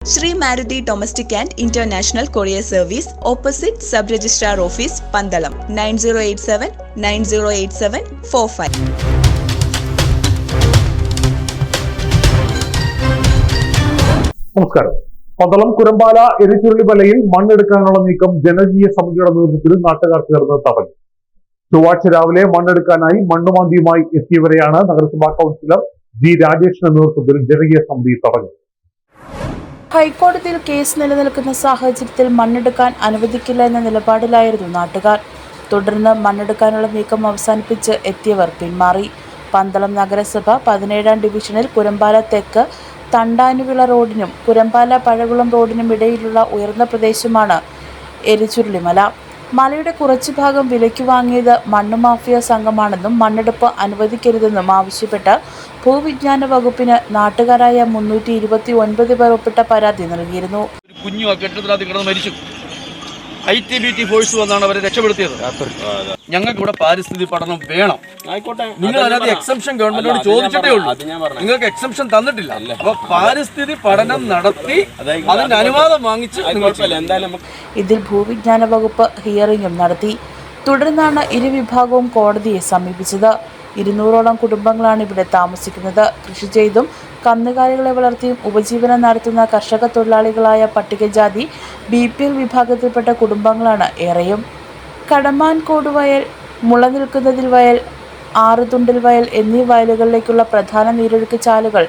Shri Maruti domestic and international courier service opposite sub registrar office Pandalam nine zero eight seven nine zero eight seven four five. നമസ്കാരം. പന്തളം കുരമ്പാല എരിച്ചുരുളിമലയിൽ മണ്ണെടുക്കാനുള്ള നീക്കം ജനകീയ സമിതിയുടെ നേതൃത്വത്തിൽ നാട്ടുകാർ ചേർന്ന് തടഞ്ഞു ചൊവ്വാഴ്ച രാവിലെ മണ്ണെടുക്കാനായി മണ്ണുമാന്തിയുമായി എത്തിയവരെയാണ് നഗരസഭാ കൗൺസിലർ ജി രാജേഷിന്റെ നേതൃത്വത്തിൽ ജനകീയ സമിതി തടഞ്ഞു ഹൈക്കോടതിയിൽ കേസ് നിലനിൽക്കുന്ന സാഹചര്യത്തിൽ മണ്ണെടുക്കാൻ അനുവദിക്കില്ല എന്ന നിലപാടിലായിരുന്നു നാട്ടുകാർ. തുടർന്ന് മണ്ണെടുക്കാനുള്ള നീക്കം അവസാനിപ്പിച്ച് എത്തിയവർ പിന്മാറി. പന്തളം നഗരസഭ പതിനേഴാം ഡിവിഷനിൽ കുരമ്പാല തെക്ക് തണ്ടാനുവിള റോഡിനും കുരമ്പാല പഴകുളം റോഡിനും ഇടയിലുള്ള ഉയർന്ന പ്രദേശമാണ് എരിച്ചുരുളിമല മലയുടെ കുറച്ചു ഭാഗം വിലയ്ക്ക് വാങ്ങിയത് മണ്ണ് മാഫിയ സംഘമാണെന്നും മണ്ണെടുപ്പ് അനുവദിക്കരുതെന്നും ആവശ്യപ്പെട്ട് ഭൂവിജ്ഞാന വകുപ്പിന് നാട്ടുകാരായ മുന്നൂറ്റി ഇരുപത്തി ഒൻപത് പേർ ഒപ്പിട്ട പരാതി നൽകിയിരുന്നു. കുഞ്ഞു I T B T force വന്നാണ് അവരെ രക്ഷപ്പെടുത്തിയത്. ഞങ്ങൾക്ക് ഇവിടെ പാരിസ്ഥിതി പഠനം വേണം. ആയിക്കോട്ടെ. നിങ്ങൾ അതിനകത്ത് എക്സംഷൻ ഗവൺമെന്റിനോട് ചോദിച്ചിട്ടേ ഉള്ളൂ. അത് ഞാൻ പറഞ്ഞു നിങ്ങൾക്ക് എക്സംഷൻ തന്നിട്ടില്ല. അപ്പൊ പാരിസ്ഥിതി പഠനം നടത്തി അതിന്റെ അനുവാദം വാങ്ങിച്ച് ഇതിൽ ഭൂവിജ്ഞാന വകുപ്പ് ഹിയറിംഗും നടത്തി. തുടർന്നാണ് ഇരുവിഭാഗവും കോടതിയെ സമീപിച്ചത്. ഇരുന്നൂറോളം കുടുംബങ്ങളാണ് ഇവിടെ താമസിക്കുന്നത്. കൃഷി ചെയ്തും കന്നുകാലികളെ വളർത്തിയും ഉപജീവനം നടത്തുന്ന കർഷക തൊഴിലാളികളായ പട്ടികജാതി ബി പി എൽ വിഭാഗത്തിൽപ്പെട്ട കുടുംബങ്ങളാണ്. ഏറെയും കടമാൻകോട് വയൽ മുളനിൽക്കുന്നതിൽ വയൽ ആറുതുണ്ടിൽ വയൽ എന്നീ വയലുകളിലേക്കുള്ള പ്രധാന നീരൊഴുക്ക് ചാലുകൾ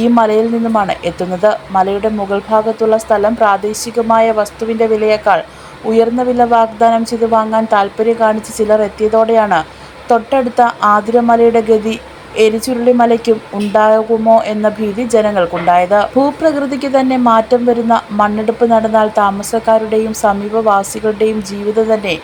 ഈ മലയിൽ നിന്നുമാണ് എത്തുന്നത്. മലയുടെ മുകൾ ഭാഗത്തുള്ള സ്ഥലം പ്രാദേശികമായ വസ്തുവിന്റെ വിലയേക്കാൾ ഉയർന്ന വില വാഗ്ദാനം ചെയ്ത് വാങ്ങാൻ താൽപ്പര്യം കാണിച്ച് ചിലർ എത്തിയതോടെയാണ് തൊട്ടടുത്ത ആതിരമലയുടെ ഗതി എരിചുരുളിമലയ്ക്കും ഉണ്ടാകുമോ എന്ന ഭീതി ജനങ്ങൾക്കുണ്ടായത്. ഭൂപ്രകൃതിക്ക് തന്നെ മാറ്റം വരുന്ന മണ്ണെടുപ്പ് നടന്നാൽ താമസക്കാരുടെയും സമീപവാസികളുടെയും ജീവിതം തന്നെ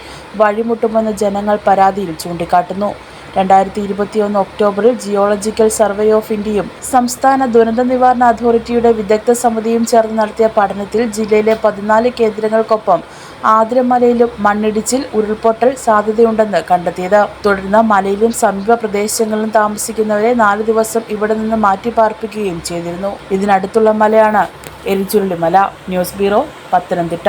വഴിമുട്ടുമെന്ന് ജനങ്ങൾ പരാതിയിൽ ചൂണ്ടിക്കാട്ടുന്നു. രണ്ടായിരത്തി ഇരുപത്തിയൊന്ന് ഒക്ടോബറിൽ ജിയോളജിക്കൽ സർവേ ഓഫ് ഇന്ത്യയും സംസ്ഥാന ദുരന്ത നിവാരണ അതോറിറ്റിയുടെ വിദഗ്ധ സമിതിയും ചേർന്ന് നടത്തിയ പഠനത്തിൽ ജില്ലയിലെ പതിനാല് കേന്ദ്രങ്ങൾക്കൊപ്പം ആതിരമലയിലും മണ്ണിടിച്ചിൽ ഉരുൾപൊട്ടൽ സാധ്യതയുണ്ടെന്ന് കണ്ടെത്തിയത്. തുടർന്ന് മലയിലും സമീപ പ്രദേശങ്ങളിലും താമസിക്കുന്നവരെ നാല് ദിവസം ഇവിടെ നിന്ന് മാറ്റി പാർപ്പിക്കുകയും ചെയ്തിരുന്നു. ഇതിനടുത്തുള്ള മലയാണ് Erichurulimala news bureau Pathanamthitta.